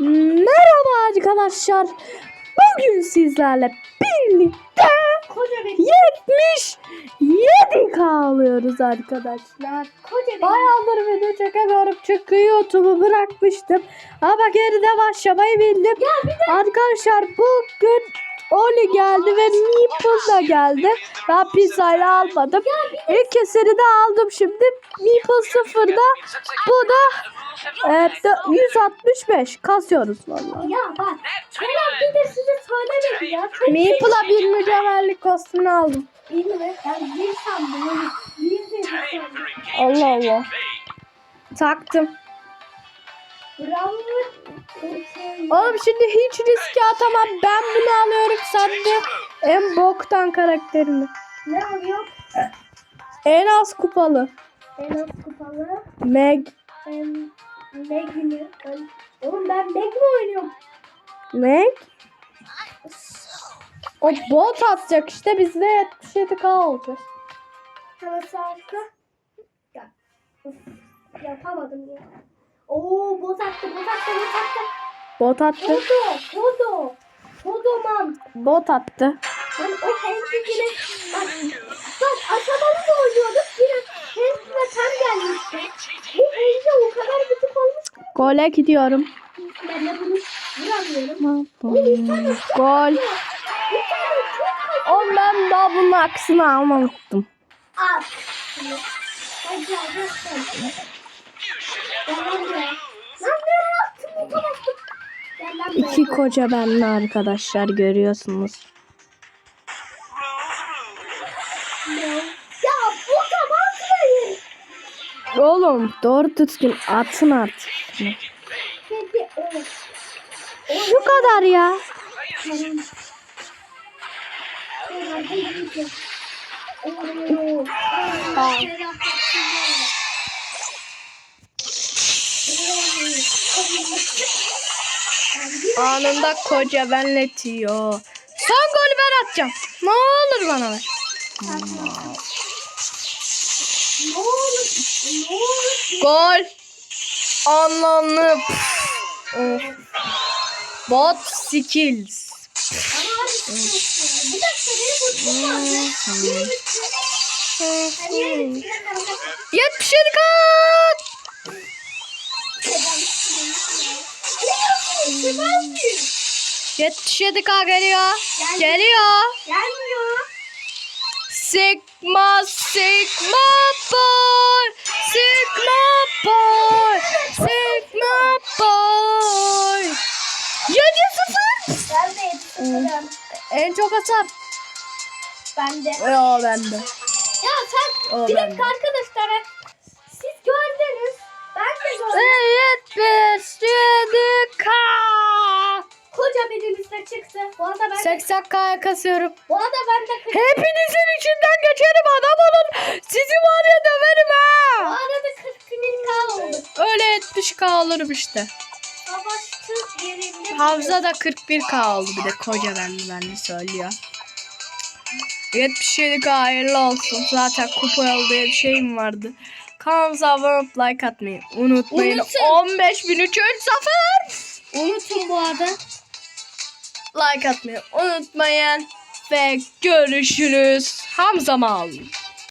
Merhaba arkadaşlar. Bugün sizlerle birlikte Koca bir 77 alıyoruz arkadaşlar. Bayağıdır video çekemiyorum çünkü YouTube'u bırakmıştım. Ama geride başlamayı bildim. Arkadaşlar bugün Oli geldi ve Meeple da geldi. Ben pizzayla almadım. İlk keseri de aldım şimdi. Meeple sıfırda. Bu da e, dö- 165. Kasıyoruz vallahi. ya bak Kerem bir de size söylemedi ya. Çok Meeple'a bir mücevherlik kostümünü aldım. Bilmiyorum ben bir sandım onu. Bir dedi sandım. Allah Allah. Taktım. Bravo. Oğlum şimdi hiç riske atamam. Ben bunu alıyorum. Sen de en boktan karakterini. Ne oluyor? En az kupalı. En az kupalı. Meg. Meg mi? Oğlum ben Meg mi oynuyorum? Meg. O bot atacak işte. Biz de 77k olacağız. Hemen sağ altta. Ya. Yapamadım ya. Oo bot attı bot attı bot attı. Bot attı. Fodo fodo. Fodoman. Bot attı. Ben o bak, bak Gole gidiyorum. Ben de bunu vuramıyorum. Gol. Oğlum ben daha bunun aksını almamıştım. İki koca benli arkadaşlar görüyorsunuz. Ya bu da atmayın. Oğlum doğru düzgün atın artık. Şu kadar ya. Anında koca benletiyor. Son golü ben atacağım. Ne olur bana ver. Gol. Anlamlı. Of. Bot skills. 77 kat. Yetmiş yedi k geliyor. Geliyor. Gelmiyor. Sigma Sigma Boy. Sigma Boy. Sigma Boy. 7 0. Ben de yetiştireceğim. En çok atar. Ben de. Yo bende. Ya sen O bir bende. arkadaşlar. De çıktı. Bu arada ben de, 80 k kasıyorum. bu arada ben de kırk- Hepinizin içinden geçerim adam olun. Sizi var ya döverim bu ha. arada 40 bin K oldu. Öyle 70k alırım işte. Savaşçı yerinde. Havza da 41k oldu bir de koca benli benli söylüyor. 77k hayırlı olsun. Zaten kupa diye bir şeyim vardı. Kanalımıza abone olup like atmayı unutmayın. Unutun. 15.003 zafer. Unutun bu arada. Like atmayı unutmayın. Ve görüşürüz. Hamza Mal.